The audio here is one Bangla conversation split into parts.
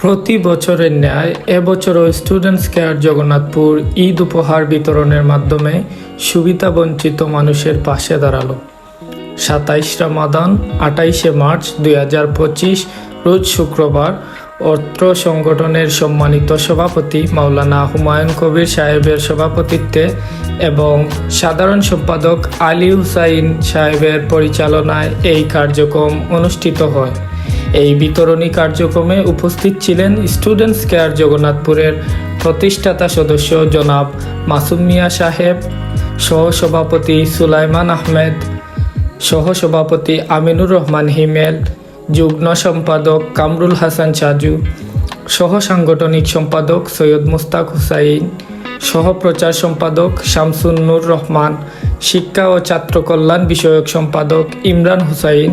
প্রতি বছরের ন্যায় এবছরও স্টুডেন্টস কেয়ার জগন্নাথপুর ঈদ উপহার বিতরণের মাধ্যমে সুবিধাবঞ্চিত মানুষের পাশে দাঁড়াল। সাতাইশ রামাদান, আটাইশে মার্চ দুই হাজার পঁচিশ, রোজ শুক্রবার অত্র সংগঠনের সম্মানিত সভাপতি মাওলানা হুমায়ুন কবির সাহেবের সভাপতিত্বে এবং সাধারণ সম্পাদক আলী হুসাইন সাহেবের পরিচালনায় এই কার্যক্রম অনুষ্ঠিত হয়। এই বিতরণী কার্যক্রমে উপস্থিত ছিলেন স্টুডেন্টস কেয়ার জগন্নাথপুরের প্রতিষ্ঠাতা সদস্য জনাব মাসুম মিয়া সাহেব, সহসভাপতি সুলাইমান আহমেদ, সহসভাপতি আমিনুর রহমান হিমেল যুগ্ম সম্পাদক কামরুল হাসান সাজু সহ সাংগঠনিক সম্পাদক সৈয়দ মুস্তাক হুসাইন, সহ প্রচার সম্পাদক শামসুন নূর রহমান, শিক্ষা ও ছাত্র কল্যাণ বিষয়ক সম্পাদক ইমরান হুসাইন,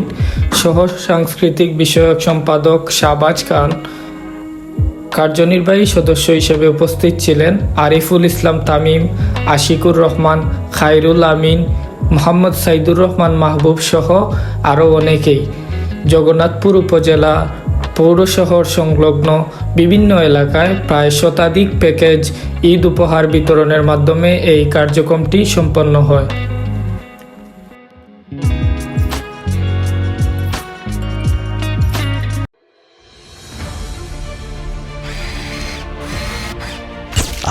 সহ সাংস্কৃতিক বিষয়ক সম্পাদক শাহবাজ খান। কার্যনির্বাহী সদস্য হিসেবে উপস্থিত ছিলেন আরিফুল ইসলাম তামিম, আশিকুর রহমান, খায়রুল আমিন, মোহাম্মদ সাইদুর রহমান মাহবুব সহ আরও অনেকেই। জগন্নাথপুর উপজেলা পৌর শহর সংলগ্ন বিভিন্ন এলাকায় প্রায় শতাধিক প্যাকেজ ঈদ উপহার বিতরণের মাধ্যমে এই কার্যক্রমটি সম্পন্ন হয়।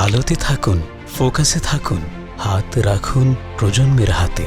আলোতে থাকুন, ফোকাসে থাকুন, হাত রাখুন প্রজন্মের হাতে।